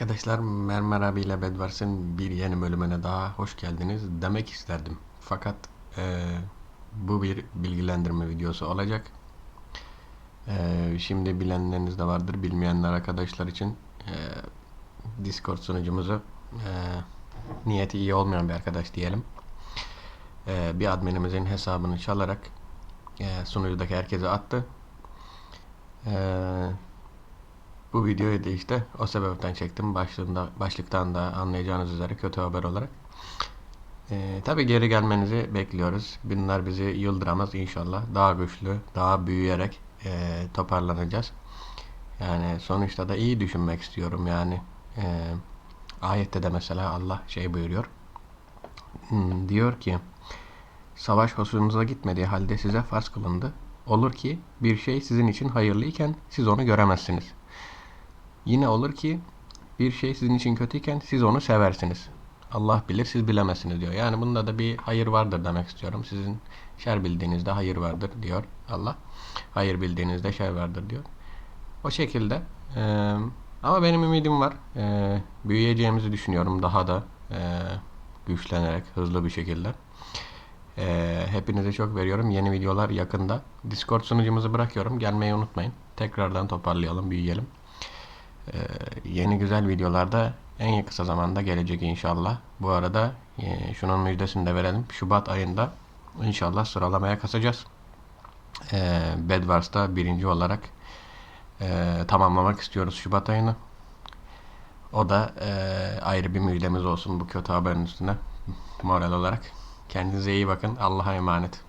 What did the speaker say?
Arkadaşlar Mermer abiyle Bedwars'ın bir yeni bölümüne daha hoş geldiniz demek isterdim. Fakat eee, bu bir bilgilendirme videosu olacak. Eee, şimdi bilenleriniz de vardır. Bilmeyenler arkadaşlar için eee, Discord sunucumuzu eee, niyeti iyi olmayan bir arkadaş diyelim. Eee, bir adminimizin hesabını çalarak eee, sunucudaki herkese attı. Eee bu videoyu da işte o sebepten çektim. Başlığında, başlıktan da anlayacağınız üzere kötü haber olarak. Ee, tabii geri gelmenizi bekliyoruz. Bunlar bizi yıldıramaz inşallah. Daha güçlü, daha büyüyerek e, toparlanacağız. Yani sonuçta da iyi düşünmek istiyorum yani. E, ayette de mesela Allah şey buyuruyor. Hmm, diyor ki Savaş hoşunuza gitmediği halde size farz kılındı. Olur ki bir şey sizin için hayırlıyken siz onu göremezsiniz. Yine olur ki bir şey sizin için kötüyken siz onu seversiniz. Allah bilir siz bilemezsiniz diyor. Yani bunda da bir hayır vardır demek istiyorum. Sizin şer bildiğinizde hayır vardır diyor Allah. Hayır bildiğinizde şer vardır diyor. O şekilde. Eee, ama benim ümidim var. Eee, büyüyeceğimizi düşünüyorum daha da eee, güçlenerek hızlı bir şekilde. Eee, hepinize çok veriyorum. Yeni videolar yakında. Discord sunucumuzu bırakıyorum. Gelmeyi unutmayın. Tekrardan toparlayalım, büyüyelim. Ee, yeni güzel videolarda en kısa zamanda gelecek inşallah. Bu arada e, şunun müjdesini de verelim. Şubat ayında inşallah sıralamaya kasacağız. Ee, Bedwars'ta birinci olarak e, tamamlamak istiyoruz Şubat ayını. O da e, ayrı bir müjdemiz olsun bu kötü haberin üstüne moral olarak. Kendinize iyi bakın. Allah'a emanet.